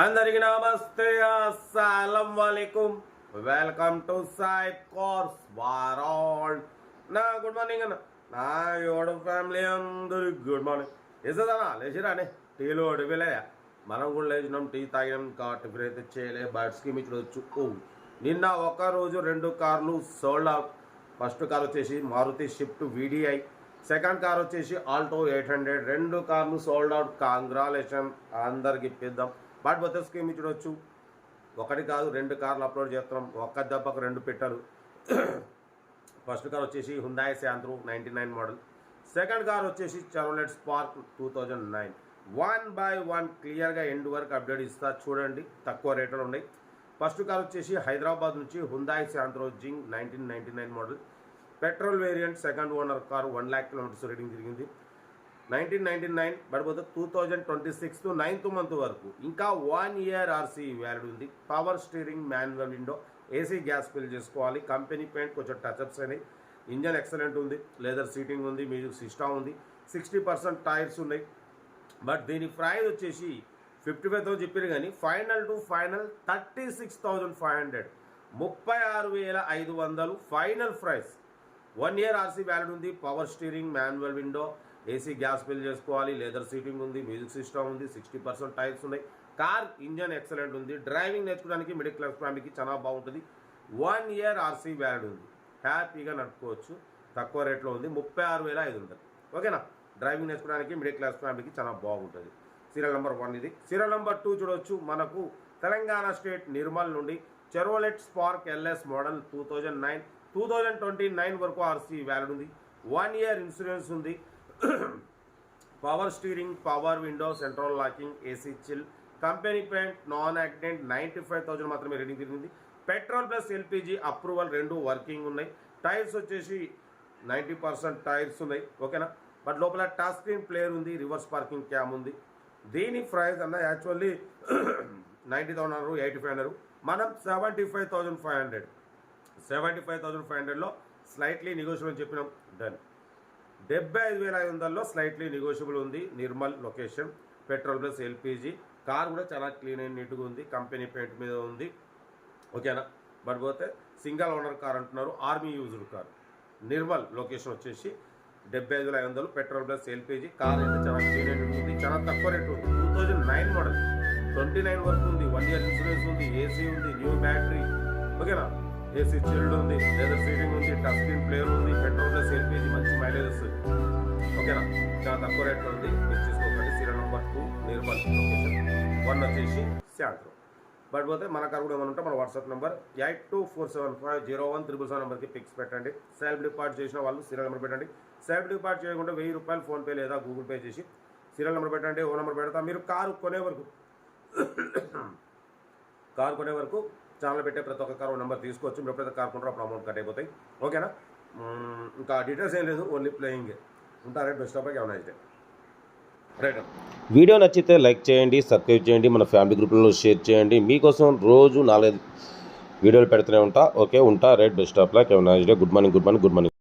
అందరికి నమస్తే అస్సలం వాలేకుమ్ వెల్కమ్ టు సాయి కోర్స్ వారాల్ నా గుడ్ మార్నింగ్ అన్న. నా యోడ ఫ్యామిలీ అందరికి గుడ్ మార్నింగ్. వేసేదన్నా లేచిరానే టీలో ఒడిపిలేయా మనం కూడా లేచినాం టీ తాగినాం కా టిఫిన్ అయితే చేయలే బర్డ్స్కి మీ చూడొచ్చు నిన్న ఒక రోజు రెండు కార్లు సోల్డ్ అవుట్ ఫస్ట్ కార్ వచ్చేసి Maruti Swift VDI second car వచ్చేసి ఆల్టో ఎయిట్ హండ్రెడ్ రెండు కార్లు సోల్డ్ అవుట్ కాంగ్రాలేషన్ అందరికి ఇప్పిద్దాం. బట్ పోతే స్కీమ్ చూడొచ్చు. ఒకటి కాదు రెండు కార్లు అప్లోడ్ చేస్తున్నాం. ఒక్క దెబ్బకు రెండు పెట్టారు ఫస్ట్ కార్ వచ్చేసి Hyundai Santro ninety nine model. Second car వచ్చేసి Chevrolet Spark two thousand nine. One by one క్లియర్గా ఎండ్ వరకు అప్డేట్ ఇస్తా చూడండి. తక్కువ రేట్లో ఉన్నాయి. ఫస్ట్ కార్ వచ్చేసి హైదరాబాద్ నుంచి Hyundai Santro Xing nineteen ninety nine model. Petrol variant second owner car one lakh kilometres reading జరిగింది నైన్టీన్ నైన్టీ నైన్ పడిపోతే two thousand twenty six ninth month వరకు. ఇంకా వన్ ఇయర్ ఆర్సీ వ్యాలిడ్ ఉంది. Power steering manual window AC gas fill చేసుకోవాలి. Company paint కొంచెం touch ups అయినాయి. Engine excellent ఉంది. Leather seating ఉంది. మ్యూజిక్ సిస్టమ్ ఉంది. సిక్స్టీ పర్సెంట్ టైర్స్ ఉన్నాయి. బట్ దీని ప్రైస్ వచ్చేసి ఫిఫ్టీ ఫైవ్ థౌసండ్ చెప్పారు కానీ final to final thirty six thousand five hundred ముప్పై ఆరు వేల ఐదు వందలు final price one year RC valid ఉంది. Power steering manual window AC gas fill చేసుకోవాలి లెదర్ సీటింగ్ ఉంది మ్యూజిక్ సిస్టమ్ ఉంది సిక్స్టీ పర్సెంట్ టైర్స్ ఉన్నాయి. కార్ ఇంజన్ ఎక్సలెంట్ ఉంది. డ్రైవింగ్ నేర్చుకోవడానికి మిడిల్ క్లాస్ ఫ్యామిలీకి చాలా బాగుంటుంది. వన్ ఇయర్ ఆర్సీ వ్యాలిడ్ ఉంది. హ్యాపీగా నడుపుకోవచ్చు. తక్కువ రేట్లో ఉంది. ముప్పై ఆరు వేల ఐదు వందలు. ఓకేనా? డ్రైవింగ్ నేర్చుకోవడానికి మిడిల్ క్లాస్ ఫ్యామిలీకి చాలా బాగుంటుంది. సీరియల్ నెంబర్ వన్ ఇది. సీరియల్ నెంబర్ టూ చూడవచ్చు మనకు తెలంగాణ స్టేట్ నిర్మల్ నుండి Chevrolet Spark LS model two thousand nine two thousand twenty nine వరకు ఆర్సీ వ్యాలిడ్ ఉంది. వన్ ఇయర్ ఇన్సూరెన్స్ ఉంది. Power steering power window central locking AC chill company paint non accident ninety five thousand మాత్రమే reading తిరిగింది. Petrol plus LPG approval రెండు working ఉన్నాయి. Tyres వచ్చేసి ninety percent tyres ఉన్నాయి ఓకేనా? బట్ లోపల టచ్ స్క్రీన్ ప్లేయర్ ఉంది రివర్స్ పార్కింగ్ క్యామ్ ఉంది. దీని ప్రైస్ అన్న యాక్చువల్లీ నైంటీ థౌసండ్ అన్నారు ఎయిటీ ఫైవ్ అన్నారు. మనం seventy five thousand five hundred seventy five thousand five హండ్రెడ్లో స్లైట్లీ నెగోషియబుల్ చెప్పినాం. డన్ డెబ్బై ఐదు వేల ఐదు వందల్లో స్లైట్లీ నెగోషియబుల్ ఉంది. Nirmal location petrol plus LPG. Car కూడా చాలా క్లీన్ అండ్ నీట్గా ఉంది. కంపెనీ పెయింట్ మీద ఉంది. ఓకేనా? బట్ పోతే సింగల్ ఓనర్ కార్ అంటున్నారు. Army used car. Nirmal location వచ్చేసి డెబ్బై ఐదు వేల ఐదు వందలు. Petrol plus LPG. కార్ అయితే చాలా క్లీన్ అండ్ ఉంటుంది చాలా తక్కువ రేట్ ఉంది. Two thousand nine model twenty nine వరకు ఉంది. వన్ ఇయర్ ఇన్సూరెన్స్ ఉంది. ఏసీ ఉంది. New battery. ఓకేనా? ఏసీ చిల్డ్ ఉంది. లెదర్ సీటింగ్ ఉంది. టచ్ స్క్రీన్ ప్లేయర్ ఉంది. పెట్రోల్ ప్లస్ మైలేజ్ వస్తుంది ఓకేనా? చాలా తక్కువ రేట్లో ఉంది. మీరు చూసుకోకండి. Serial number two Nirmal location one వచ్చేసి శాంత్రం బట్ పోతే మన కార్ కూడా ఏమైనా ఉంటే మన WhatsApp number eight two four seven five zero one triple seven నెంబర్కి పిక్స్ పెట్టండి. సెల్ఫ్ డిపార్ట్ చేసిన వాళ్ళు సీరియల్ నెంబర్ పెట్టండి. సెల్ఫ్ డిపార్ట్ చేయకుండా వెయ్యి రూపాయలు ఫోన్పే లేదా గూగుల్ పే చేసి సీరియల్ నెంబర్ పెట్టండి ఓ నెంబర్ పెడతా. మీరు కారు కొనే వరకు కారు కొనే వరకు ఛానల్ పెట్టే ప్రతి ఒక్క కారు నెంబర్ తీసుకోవచ్చు. మీరు ఎప్పుడైతే కార్ కొంటారో అప్పుడు అమౌంట్ కట్ అయిపోతాయి. ఓకేనా? ఇంకా డీటెయిల్స్ ఏం లేదు ఓన్లీ ప్లేయింగ్ ఉంటారే బెస్ట్ ఆఫ్ ఏమైనా అయితే. వీడియో నచ్చితే లైక్ చేయండి సబ్స్క్రైబ్ చేయండి మన ఫ్యామిలీ గ్రూప్లలో షేర్ చేయండి. మీకోసం రోజు నాలుగైదు వీడియోలు పెడుతూనే ఉంటా. ఓకే ఉంటా right best of luck nice good morning good morning good morning